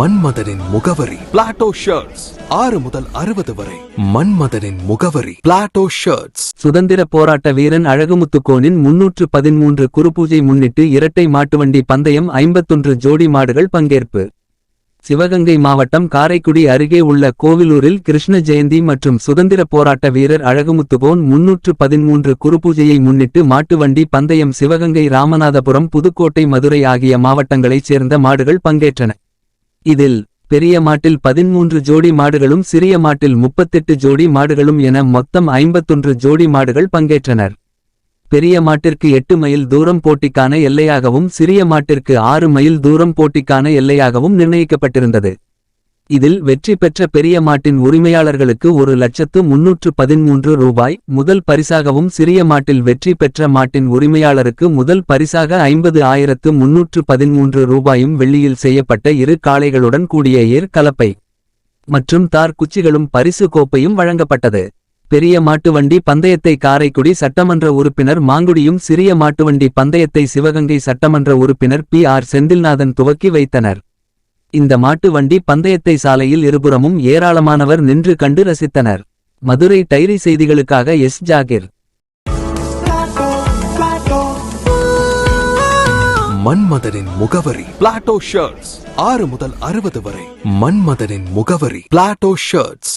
மன்மதனின் முகவரி. Plato shirts ஆறு முதல் அறுபது வரை. மன்மதனின் முகவரி. பிளாட்டோ ஷர்ட்ஸ் சுதந்திர போராட்ட வீரன் அழகுமுத்துக்கோனின் முன்னூற்று பதிமூன்று குருபூஜை முன்னிட்டு இரட்டை மாட்டுவண்டி பந்தயம் ஐம்பத்தொன்று ஜோடி மாடுகள் பங்கேற்பு. சிவகங்கை மாவட்டம் காரைக்குடி அருகே உள்ள கோவிலூரில் கிருஷ்ண ஜெயந்தி மற்றும் சுதந்திர போராட்ட வீரர் அழகுமுத்துகோன் முன்னூற்று பதிமூன்று குருபூஜையை முன்னிட்டு மாட்டுவண்டி பந்தயம் சிவகங்கை ராமநாதபுரம் புதுக்கோட்டை மதுரை ஆகிய மாவட்டங்களைச் சேர்ந்த மாடுகள் பங்கேற்றன. இதில் பெரிய மாட்டில் பதிமூன்று ஜோடி மாடுகளும் சிறிய மாட்டில் முப்பத்தெட்டு ஜோடி மாடுகளும் என மொத்தம் ஐம்பத்தொன்று ஜோடி மாடுகள் பங்கேற்றனர். பெரிய மாட்டிற்கு எட்டு மைல் தூரம் போட்டிக்கான எல்லையாகவும் சிறிய மாட்டிற்கு ஆறு மைல் தூரம் போட்டிக்கான எல்லையாகவும் நிர்ணயிக்கப்பட்டிருந்தது. இதில் வெற்றி பெற்ற பெரிய மாட்டின் உரிமையாளர்களுக்கு ஒரு லட்சத்து முன்னூற்று பதிமூன்று ரூபாய் முதல் பரிசாகவும் சிறிய மாட்டில் வெற்றி பெற்ற மாட்டின் உரிமையாளருக்கு முதல் பரிசாக ஐம்பது ஆயிரத்து முன்னூற்று பதிமூன்று ரூபாயும் வெள்ளியில் செய்யப்பட்ட இரு காளைகளுடன் கூடிய ஏர் கலப்பை மற்றும் தார் குச்சிகளும் பரிசு கோப்பையும் வழங்கப்பட்டது. பெரிய மாட்டுவண்டி பந்தயத்தை காரைக்குடி சட்டமன்ற உறுப்பினர் மாங்குடியும் சிறிய மாட்டுவண்டி பந்தயத்தை சிவகங்கை சட்டமன்ற உறுப்பினர் பி ஆர் செந்தில்நாதன் துவக்கி வைத்தனர். இந்த மாட்டு வண்டி பந்தயத்தை சாலையில் இருபுறமும் ஏராளமானவர் நின்று கண்டு ரசித்தனர். மதுரை டைரி செய்திகளுக்காக எஸ். ஜாகிர். மன்மதனின் முகவரி பிளாட்டோ ஷர்ட்ஸ் ஆறு முதல் அறுபது வரை மன்மதனின் முகவரி பிளாட்டோ ஷர்ட்ஸ்